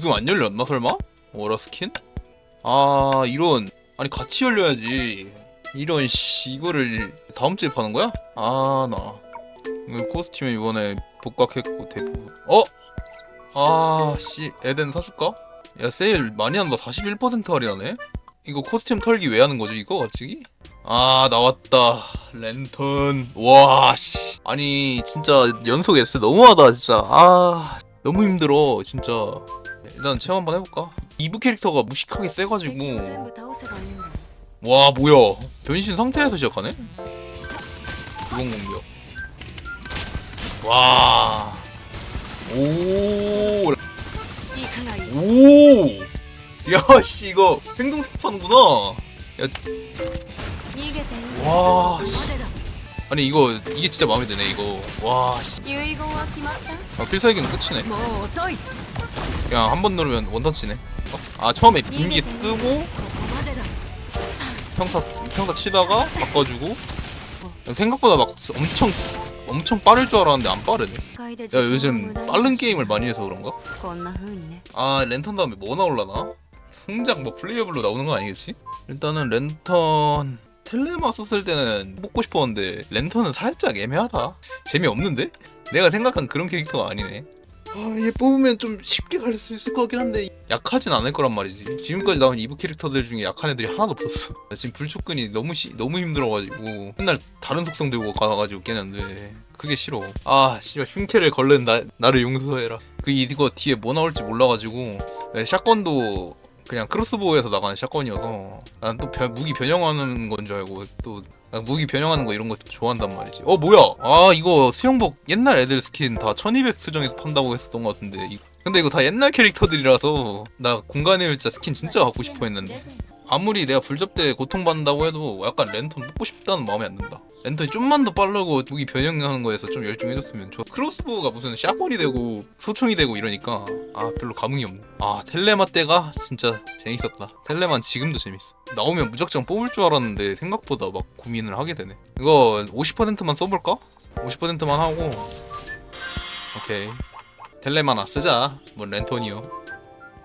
지금 안 열렸나 설마? 오라 스킨? 아 이런 아니 같이 열려야지 이런 씨 이거를 다음 주에 파는 거야? 아나 코스튬에 이번에 복각했고 대부분 어? 아씨 에덴 사줄까? 야 세일 많이 한다 41% 할인하네? 이거 코스튬 털기 왜 하는 거지 이거 갑자기? 아 나왔다 랜턴 와씨 아니 진짜 연속 S 너무하다 진짜 아 너무 힘들어 진짜 일단 체험 한번 해볼까? 이브 캐릭터가 무식하게 세가지고 와 뭐야 변신 상태에서 시작하네? 무공 공격 와 오. 오. 야, 씨 이거 행동 스킵하는구나. 야. 와, 씨. までだ 아니, 이거, 이게 진짜 마음에 드네, 이거. 와, 씨. 遺言は決まった 아, 필살기는 끝이네. もう遅い 그냥 한 번 누르면 원턴치네. 어? 아, 처음에 逃 빙기 げていい 뜨고, ここまでだ 평타, 평타 치다가 바꿔주고. 생각보다 막 엄청, 엄청 빠를 줄 알았는데 안 빠르네. 階で 야, 時間を 요즘 無駄に 빠른 게임을 많이 해서 그런가? こんな風にね 아 랜턴 다음에 뭐 나올라나? 성장 뭐 플레이어블로 나오는 거 아니겠지? 일단은 랜턴 텔레마 썼을 때는 뽑고 싶었는데 랜턴은 살짝 애매하다. 재미없는데? 내가 생각한 그런 캐릭터가 아니네. 아 얘 뽑으면 좀 쉽게 갈 수 있을 것 같긴 한데. 약하진 않을 거란 말이지. 지금까지 나온 2부 캐릭터들 중에 약한 애들이 하나도 없었어. 나 지금 불촉근이 너무 시, 너무 힘들어가지고 맨날 다른 속성 들고 가가지고 깨는데 그게 싫어. 아 씨발 흉캐를 걸른 나, 나를 용서해라. 그 이거 뒤에 뭐 나올지 몰라가지고 네, 샷건도 그냥 크로스보우에서 나가는 샷건이어서 난 또 무기 변형하는 건 줄 알고 또나 무기 변형하는 거 이런 거 좋아한단 말이지. 어 뭐야? 아 이거 수영복 옛날 애들 스킨 다 1200 수정해서 판다고 했었던 것 같은데. 이- 근데 이거 다 옛날 캐릭터들이라서 나 공간의 일자 스킨 진짜 갖고 싶어 했는데. 아무리 내가 불접대 고통받는다고 해도 약간 랜턴 뽑고 싶다는 마음이 안 든다. 랜턴이 좀만 더 빠르고 무기 변형하는 거에서 좀 열중해줬으면 좋아. 크로스보우가 무슨 샷건이 되고 소총이 되고 이러니까 아 별로 감흥이 없네. 아 텔레마 때가 진짜 재밌었다. 텔레만 지금도 재밌어. 나오면 무작정 뽑을 줄 알았는데 생각보다 막 고민을 하게 되네. 이거 50%만 써볼까? 50%만 하고 오케이 텔레마나 쓰자. 뭐 랜턴이요.